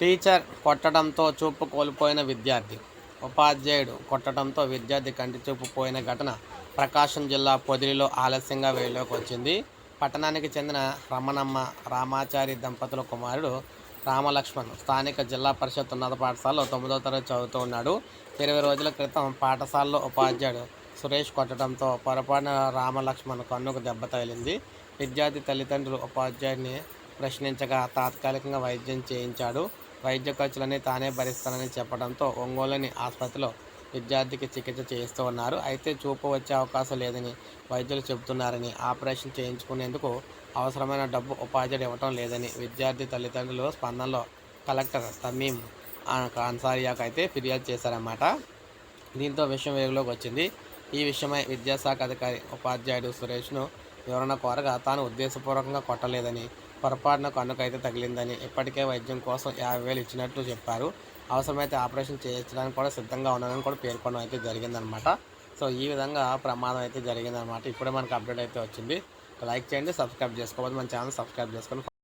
Teacher కొట్టడంతో చూపు కోల్పోయిన విద్యార్థి ఉపాధ్యాయుడు కొట్టడంతో విద్యార్థి కంటి చూపు పోయిన ఘటన ప్రకాశం జిల్లా పొదిలిలో ఆలస్యంగా వేలోకి వచ్చింది. పట్టణానికి చెందిన రమణమ్మ రామాచారి దంపతుల కుమారుడు రామలక్ష్మణ్ స్థానిక జిల్లా పరిషత్ ఉన్నత పాఠశాలలో తొమ్మిదో తరగతి చదువుతూ ఉన్నాడు. ఇరవై రోజుల క్రితం పాఠశాలలో ఉపాధ్యాయుడు సురేష్ కొట్టడంతో పొరపాటున రామలక్ష్మణ్ కన్నుకు దెబ్బ తగిలింది. విద్యార్థి తల్లిదండ్రులు ఉపాధ్యాయుడిని ప్రశ్నించగా తాత్కాలికంగా వైద్యం చేయించాడు. వైద్య ఖర్చులని తానే భరిస్తానని చెప్పడంతో ఒంగోలుని ఆసుపత్రిలో విద్యార్థికి చికిత్స చేయిస్తూ ఉన్నారు. అయితే చూపు వచ్చే అవకాశం లేదని వైద్యులు చెబుతున్నారని ఆపరేషన్ చేయించుకునేందుకు అవసరమైన డబ్బు ఉపాధ్యాయుడు ఇవ్వటం లేదని విద్యార్థి తల్లిదండ్రులు స్పందనలో కలెక్టర్ తమీం కాన్సారియాకు అయితే ఫిర్యాదు చేశారన్నమాట. దీంతో విషయం వెలుగులోకి వచ్చింది. ఈ విషయమై విద్యాశాఖ అధికారి ఉపాధ్యాయుడు సురేష్ను వివరణ కోరగా తాను ఉద్దేశపూర్వకంగా కొట్టలేదని పొరపాటున కన్నుకైతే తగిలిందని ఇప్పటికే వైద్యం కోసం యాభై వేలు ఇచ్చినట్లు చెప్పారు. అవసరమైతే ఆపరేషన్ చేయించడానికి కూడా సిద్ధంగా ఉన్నానని కూడా పేర్కొనడం అయితే జరిగిందనమాట. సో ఈ విధంగా ప్రమాదం అయితే జరిగిందనమాట. ఇప్పుడే మనకు అప్డేట్ అయితే వచ్చింది. లైక్ చేయండి సబ్స్క్రైబ్ చేసుకోవద్దు మన ఛానల్ సబ్స్క్రైబ్ చేసుకొని